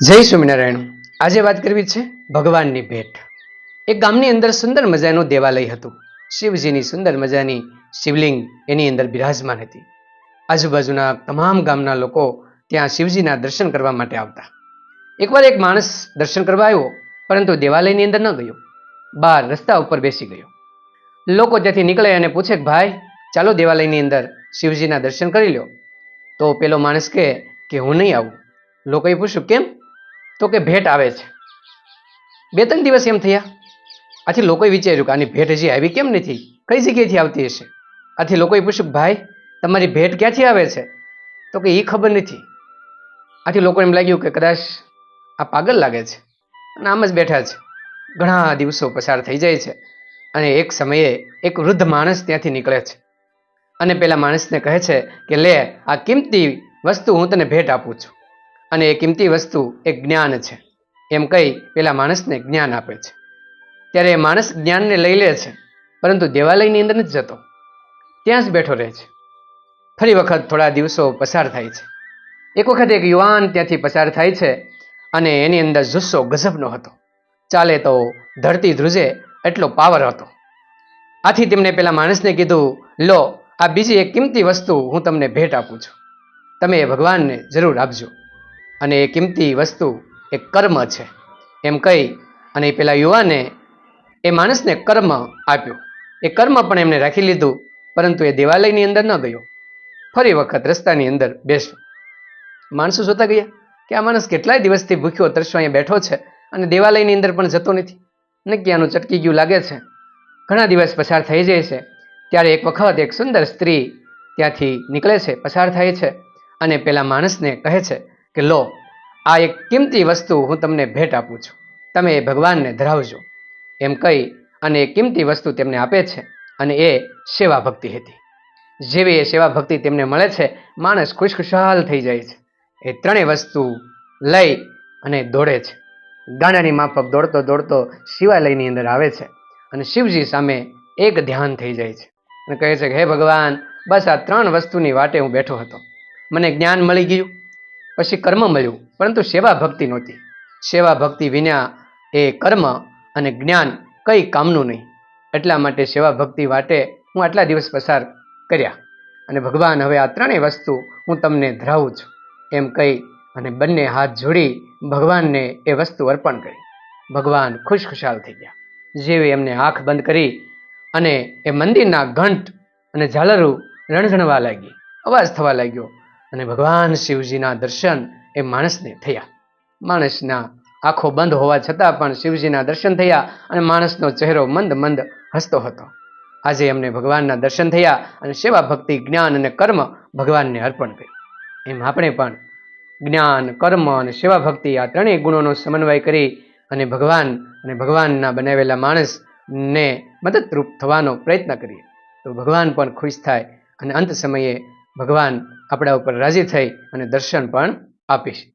જય સ્વામિનારાયણ. આજે વાત કરવી છે ભગવાનની ભેટ. એક ગામની અંદર સુંદર મજાનું દેવાલય હતું. શિવજીની સુંદર મજાની શિવલિંગ એની અંદર બિરાજમાન હતી. આજુબાજુના તમામ ગામના લોકો ત્યાં શિવજીના દર્શન કરવા માટે આવતા. એકવાર એક માણસ દર્શન કરવા આવ્યો, પરંતુ દેવાલયની અંદર ન ગયો. બહાર રસ્તા ઉપર બેસી ગયો. લોકો ત્યાંથી નીકળે અને પૂછે કે ભાઈ, ચાલો દેવાલયની અંદર શિવજીના દર્શન કરી લો તો પેલો માણસ કહે કે હું નહીં આવું. લોકોએ પૂછ્યું, કેમ? તો કે ભેટ આવે છે. બે ત્રણ દિવસ એમ થયા. આથી લોકોએ વિચાર્યું કે આની ભેટ હજી આવી કેમ નથી? કઈ જગ્યાએથી આવતી હશે? આથી લોકોએ પૂછ્યું ભાઈ, તમારી ભેટ ક્યાંથી આવે છે? તો કે એ ખબર નથી. આથી લોકોને એમ લાગ્યું કે કદાચ આ પાગલ લાગે છે. અને આમ જ બેઠા છે. ઘણા દિવસો પસાર થઈ જાય છે. અને એક સમયે એક વૃદ્ધ માણસ ત્યાંથી નીકળે છે. અને પેલા માણસને કહે છે કે, લે, આ કિંમતી વસ્તુ હું તને ભેટ આપું છું. અને એ કિંમતી વસ્તુ એ જ્ઞાન છે. એમ કહી પેલા માણસને જ્ઞાન આપે છે. ત્યારે એ માણસ જ્ઞાનને લઈ લે છે, પરંતુ દેવાલયની અંદર નથી જતો. ત્યાં જ બેઠો રહે છે. ફરી વખત થોડા દિવસો પસાર થાય છે. એક વખત એક યુવાન ત્યાંથી પસાર થાય છે અને એની અંદર જુસ્સો ગજબનો હતો. ચાલે તો ધરતી ધ્રુજે એટલો પાવર હતો. આથી તેમણે પેલા માણસને કીધું, લો, આ બીજી એક કિંમતી વસ્તુ હું તમને ભેટ આપું છું. તમે એ ભગવાનને જરૂર આપજો. અને એ કિંમતી વસ્તુ એ કર્મ છે. એમ કહી અને એ પેલા યુવાને એ માણસને કર્મ આપ્યું. એ કર્મ પણ એમને રાખી લીધું, પરંતુ એ દેવાલયની અંદર ન ગયો. ફરી વખત રસ્તાની અંદર બેસ્યો માણસો જોતા ગયા કે આ માણસ કેટલાય દિવસથી ભૂખ્યો, તરસ્યો, અહીંયા બેઠો છે અને દેવાલયની અંદર પણ જતો નથી. ને ક્યાંનું ચટકી ગયું લાગે છે. ઘણા દિવસ પસાર થઈ જાય છે. ત્યારે એક વખત એક સુંદર સ્ત્રી ત્યાંથી નીકળે છે, પસાર થાય છે અને પેલા માણસને કહે છે કે લો, આ એક કિંમતી વસ્તુ હું તમને ભેટ આપું છું. તમે એ ભગવાનને ધરાવજો. એમ કહી અને એ કિંમતી વસ્તુ તેમને આપે છે અને એ સેવા ભક્તિ હતી. જેવી એ સેવા ભક્તિ તેમને મળે છે, માણસ ખુશખુશાલ થઈ જાય છે. એ ત્રણેય વસ્તુ લઈ અને દોડે છે. ગાડાની માફક દોડતો દોડતો શિવાલયની અંદર આવે છે અને શિવજી સામે એક ધ્યાન થઈ જાય છે અને કહે છે કે, હે ભગવાન, બસ આ ત્રણ વસ્તુની વાટે હું બેઠો હતો. મને જ્ઞાન મળી ગયું. પછી કર્મ મળ્યું. પરંતુ સેવા ભક્તિ નહોતી. સેવા ભક્તિ વિના એ કર્મ અને જ્ઞાન કંઈ કામનું નહીં. એટલા માટે સેવા ભક્તિ વાટે હું આટલા દિવસ પસાર કર્યા. અને ભગવાન, હવે આ ત્રણેય વસ્તુ હું તમને ધરાવું છું. એમ કહી અને બંને હાથ જોડી ભગવાનને એ વસ્તુ અર્પણ કરી. ભગવાન ખુશખુશાલ થઈ ગયા. જેવી એમને આંખ બંધ કરી અને એ મંદિરના ઘંટ અને ઝાલરું રણઝણવા લાગી. અવાજ થવા લાગ્યો. અને ભગવાન શિવજીના દર્શન એ માણસને થયા. માણસના આંખો બંધ હોવા છતાં પણ શિવજીના દર્શન થયા અને માણસનો ચહેરો મંદ મંદ હસતો હતો. આજે એમને ભગવાનના દર્શન થયા અને સેવા ભક્તિ, જ્ઞાન અને કર્મ ભગવાનને અર્પણ કર્યું. એમ આપણે પણ જ્ઞાન, કર્મ અને સેવા ભક્તિ આ ત્રણેય ગુણોનો સમન્વય કરી અને ભગવાન અને ભગવાનના બનાવેલા માણસને મદદરૂપ થવાનો પ્રયત્ન કરીએ. તો ભગવાન પણ ખુશ થાય અને અંત સમયે ભગવાન આપણા ઉપર રાજી થઈ અને દર્શન પણ આપીશ.